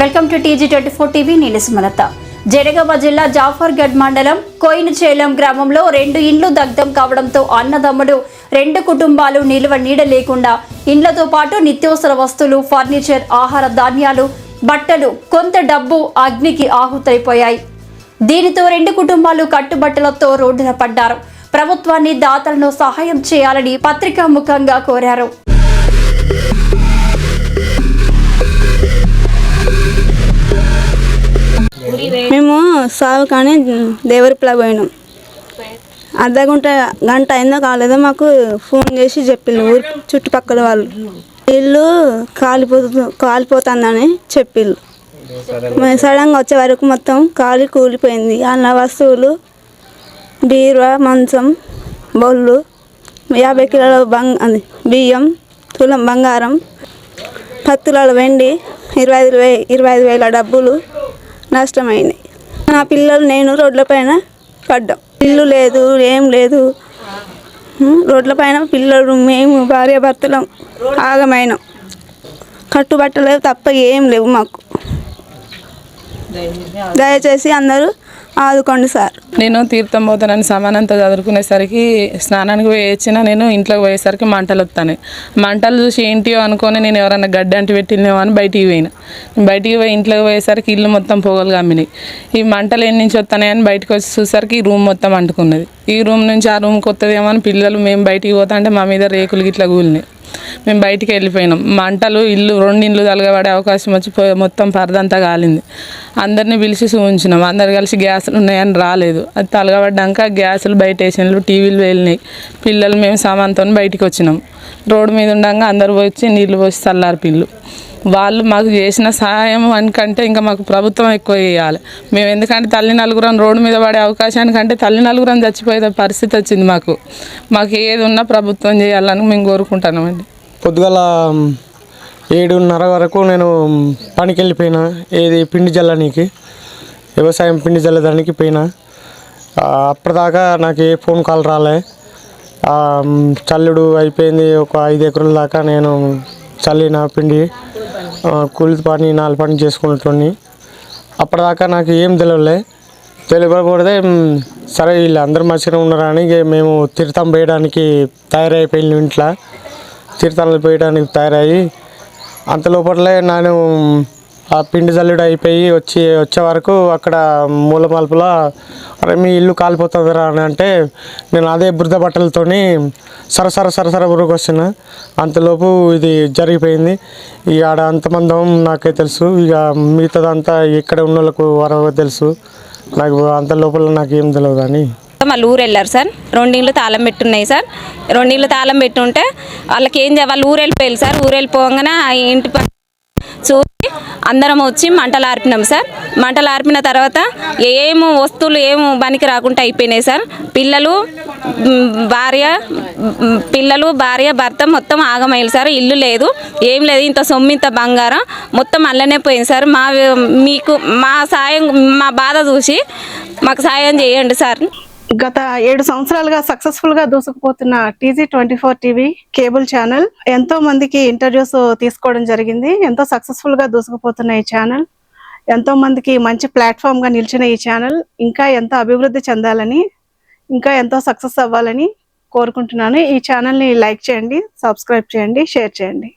Welcome to TG twenty four TV నేను సుమలత. జనగామ జిల్లా జాఫర్గఢ్ మండలం కోయినచేలం గ్రామంలో రెండు ఇండ్లు దగ్ధం కావడంతో అన్నదమ్ముడు రెండు కుటుంబాలు నిల్వ నీడ లేకుండా ఇండ్లతో పాటు నిత్యావసర వస్తువులు ఫర్నిచర్ ఆహార ధాన్యాలు బట్టలు కొంత డబ్బు అగ్నికి ఆహుతైపోయాయి. దీనితో రెండు కుటుంబాలు కట్టుబట్టలతో రోడ్డున పడ్డారు. ప్రభుత్వాన్ని దాతలను సహాయం చేయాలని పత్రికా ముఖంగా కోరారు. సాగు కానీ దేవరిపలా పోయినాం. అర్ధ గంట గంట అయిందో కాలేదో మాకు ఫోన్ చేసి చెప్పిండు ఊరి చుట్టుపక్కల వాళ్ళు. ఇల్లు కాలిపోతు కాలిపోతుందని చెప్పిళ్ళు సడన్గా వచ్చే వరకు మొత్తం కాలి కూలిపోయింది. అన్న వస్తువులు బీరువా మంచం బొల్లు యాభై కిలోల బంగ్ అది బియ్యం తులం బంగారం పత్తుల వెండి ఇరవై ఐదు వే ఇరవై ఐదు వేల డబ్బులు నష్టమైనాయి. నా పిల్లలు నేను రోడ్లపైన పడ్డాం. ఇల్లు లేదు ఏం లేదు. రోడ్ల రోడ్లపైన పిల్లలు మేము భార్య భర్తలం ఆగమైనాం. కట్టుబట్టలేవు తప్ప ఏం లేవు మాకు. దయచేసి అందరూ ఆదుకోండి సార్. నేను తీర్థం పోతానని సమానంతో చదువుకునేసరికి స్నానానికి పోయి వచ్చిన నేను ఇంట్లోకి పోయేసరికి మంటలు వస్తాయి మంటలు చూసి ఏంటియో అనుకొని నేను ఎవరైనా గడ్డి అంటి పెట్టినేమో అని బయటికి పోయిన. బయటికి పోయి ఇంట్లోకి పోయేసరికి ఇల్లు మొత్తం పొగలు కమ్మినాయి. ఈ మంటలు ఎన్ని నుంచి వస్తున్నాయని బయటకు వచ్చి చూసరికి ఈ రూమ్ మొత్తం అంటుకున్నది. ఈ రూమ్ నుంచి ఆ రూమ్కి వస్తుందేమో అని పిల్లలు మేము బయటికి పోతా అంటే మా మీద రేకులు గిట్లా కూలినాయి. మేము బయటికి వెళ్ళిపోయినాం. మంటలు ఇల్లు రెండు ఇండ్లు తలగబడే అవకాశం వచ్చి మొత్తం పరదంతా కాలింది. అందరినీ పిలిచి చూపించినాం అందరు కలిసి గ్యాసులు ఉన్నాయని రాలేదు. అది తలగబడ్డాక గ్యాసులు బయట వేసినారు టీవీలు వెళ్ళినాయి పిల్లలు మేము సామాన్తో బయటికి వచ్చినాం. రోడ్డు మీద ఉండగా అందరు వచ్చి నీళ్ళు పోసి చల్లారు పిల్లు. వాళ్ళు మాకు చేసిన సహాయం అనికంటే ఇంకా మాకు ప్రభుత్వం ఎక్కువ చేయాలి. మేము ఎందుకంటే తల్లి నలుగురం రోడ్డు మీద పడే అవకాశానికంటే తల్లి నలుగురం చచ్చిపోయే పరిస్థితి వచ్చింది మాకు. మాకు ఏది ఉన్నా ప్రభుత్వం చేయాలని మేము కోరుకుంటున్నామండి. పొద్దుగల ఏడున్నర వరకు నేను పనికి వెళ్ళిపోయినా ఏది పిండి జల్లడానికి వ్యవసాయం పిండి జల్లడానికి పోయినా. అప్పటిదాకా నాకు ఏ ఫోన్ కాల్ రాలే. చల్లుడు అయిపోయింది. ఒక ఐదు ఎకరాల దాకా నేను చల్లిన పిండి కూలి పని నాలుగు పని చేసుకున్నటువంటి అప్పటిదాకా నాకు ఏం తెలియలే తెలియకపోతే సరే వీళ్ళు అందరూ మంచిగా ఉన్నారని మేము తీర్థం పోయడానికి తయారైపోయిన ఇంట్లో. తీర్థాలు పోయడానికి తయారయ్యి అంత లోపలే నేను ఆ పిండి జల్లుడు అయిపోయి వచ్చి వచ్చే వరకు అక్కడ మూల మలుపుల అరే మీ ఇల్లు కాలిపోతుందిరా అని అంటే నేను అదే బురద బట్టలతోని సరసర సరసర ఊరికి వచ్చిన అంతలోపు ఇది జరిగిపోయింది. ఇక ఆడ అంతమందం నాకే తెలుసు. ఇక మిగతాదంతా ఇక్కడ ఉన్న వాళ్ళకు వరకు తెలుసు. నాకు అంత లోపల నాకు ఏం తెలియదు కానీ వాళ్ళు ఊరు వెళ్ళారు సార్. రెండిళ్ళు తాళం పెట్టున్నాయి సార్. రెండిళ్ళు తాళం పెట్టుంటే వాళ్ళకి ఏం చేయాలి? వాళ్ళు ఊరు వెళ్ళిపోయారు సార్. ఊరు వెళ్ళిపోగానే ఆ ఇంటి చూసి అందరం వచ్చి మంటలు ఆర్పినాం సార్. మంటలు ఆర్పిన తర్వాత ఏం వస్తువులు ఏం పనికి రాకుండా అయిపోయినాయి సార్. పిల్లలు భార్య పిల్లలు భార్య భర్త మొత్తం ఆగమయ్యారు సార్. ఇల్లు లేదు ఏం లేదు. ఇంత సొమ్ము ఇంత బంగారం మొత్తం అల్లనే పోయింది సార్. మా మీకు మా సాయం మా బాధ చూసి మాకు సాయం చేయండి సార్. గత ఏడు సంవత్సరాలుగా సక్సెస్ఫుల్గా దూసుకుపోతున్న TG twenty four TV cable channel ఎంతో మందికి ఇంటర్వ్యూస్ తీసుకోవడం జరిగింది. ఎంతో సక్సెస్ఫుల్గా దూసుకుపోతున్న ఈ ఛానల్ ఎంతో మందికి మంచి ప్లాట్ఫామ్గా నిలిచిన ఈ ఛానల్ ఇంకా ఎంతో అభివృద్ధి చెందాలని ఇంకా ఎంతో సక్సెస్ అవ్వాలని కోరుకుంటున్నాను. ఈ ఛానల్ని లైక్ చేయండి సబ్స్క్రైబ్ చేయండి షేర్ చేయండి.